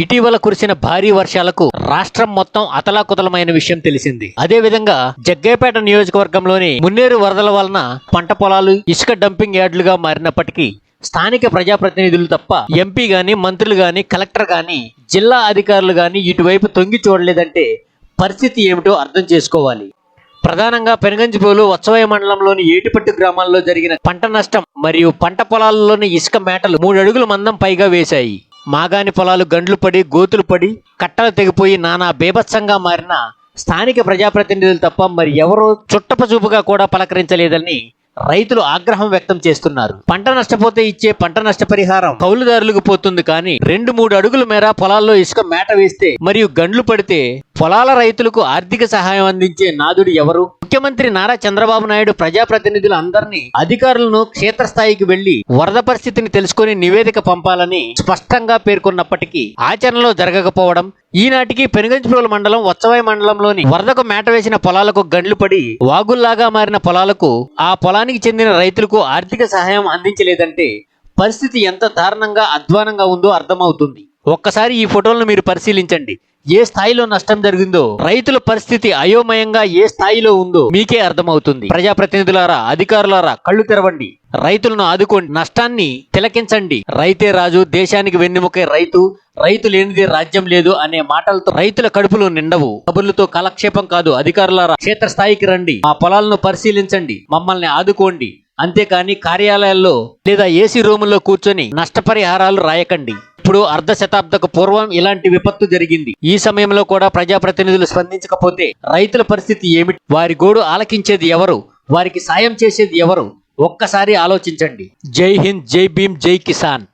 ఇటీవల కురిసిన భారీ వర్షాలకు రాష్ట్రం మొత్తం అతలాకుతలమైన విషయం తెలిసింది. అదే విధంగా జగ్గేపేట నియోజకవర్గంలోని మున్నేరు వరదల వలన పంట పొలాలు ఇసుక డంపింగ్ యార్డులుగా మారినప్పటికీ స్థానిక ప్రజాప్రతినిధులు తప్ప ఎంపీ గాని మంత్రులు గాని కలెక్టర్ గాని జిల్లా అధికారులు గాని ఇటువైపు తొంగి చూడలేదంటే పరిస్థితి ఏమిటో అర్థం చేసుకోవాలి. ప్రధానంగా పెనుగంజిపోలు వత్సవయ మండలంలోని ఏటిపట్టు గ్రామాల్లో జరిగిన పంట నష్టం మరియు పంట పొలాల్లోని ఇసుక మేటలు మూడు అడుగుల మందం పైగా వేశాయి. మాగాని పొలాలు గండ్లు పడి గోతులు పడి కట్టలు తెగిపోయి నానా బేభత్సంగా మారిన స్థానిక ప్రజాప్రతినిధులు తప్ప మరి ఎవరో చుట్టపచూపుగా కూడా పలకరించలేదని రైతులు ఆగ్రహం వ్యక్తం చేస్తున్నారు. పంట నష్టపోతే ఇచ్చే పంట నష్టపరిహారం కౌలుదారులకు పోతుంది కానీ రెండు మూడు అడుగుల మేర పొలాల్లో ఇసుక మేట వేస్తే మరియు గండ్లు పడితే పొలాల రైతులకు ఆర్థిక సహాయం అందించే నాదుడు ఎవరు? ముఖ్యమంత్రి నారా చంద్రబాబు నాయుడు ప్రజాప్రతినిధులు అందరినీ అధికారులను క్షేత్రస్థాయికి వెళ్ళి వరద పరిస్థితిని తెలుసుకుని నివేదిక పంపాలని స్పష్టంగా పేర్కొన్నప్పటికీ ఆచరణలో జరగకపోవడం ఈనాటికి పెనుగంచిప్రోలు మండలం వత్సవాయి మండలంలోని వరదకు మేట వేసిన పొలాలకు గండ్లు పడి వాగుల్లాగా మారిన పొలాలకు ఆ పొలానికి చెందిన రైతులకు ఆర్థిక సహాయం అందించలేదంటే పరిస్థితి ఎంత దారుణంగా అధ్వానంగా ఉందో అర్థమవుతుంది. ఒక్కసారి ఈ ఫోటోలను మీరు పరిశీలించండి. ఏ స్థాయిలో నష్టం జరిగిందో రైతుల పరిస్థితి అయోమయంగా ఏ స్థాయిలో ఉందో మీకే అర్థమవుతుంది. ప్రజాప్రతినిధులారా అధికారులారా కళ్ళు తెరవండి. రైతులను ఆదుకోండి. నష్టాన్ని తిలకించండి. రైతే రాజు దేశానికి వెన్నెముకే రైతు రైతు లేనిదే రాజ్యం లేదు అనే మాటలతో రైతుల కడుపులు నిండవు. కబుర్లతో కాలక్షేపం కాదు. అధికారులారా క్షేత్రస్థాయికి రండి. మా పొలాలను పరిశీలించండి. మమ్మల్ని ఆదుకోండి. అంతేకాని కార్యాలయాల్లో లేదా ఏసీ రూముల్లో కూర్చొని నష్టపరిహారాలు రాయకండి. ఇప్పుడు అర్ధ శతాబ్దకు పూర్వం ఇలాంటి విపత్తు జరిగింది. ఈ సమయంలో కూడా ప్రజాప్రతినిధులు స్పందించకపోతే రైతుల పరిస్థితి ఏమిటి? వారి గోడు ఆలకించేది ఎవరు? వారికి సాయం చేసేది ఎవరు? ఒక్కసారి ఆలోచించండి. జై హింద్ జై భీమ్ జై కిసాన్.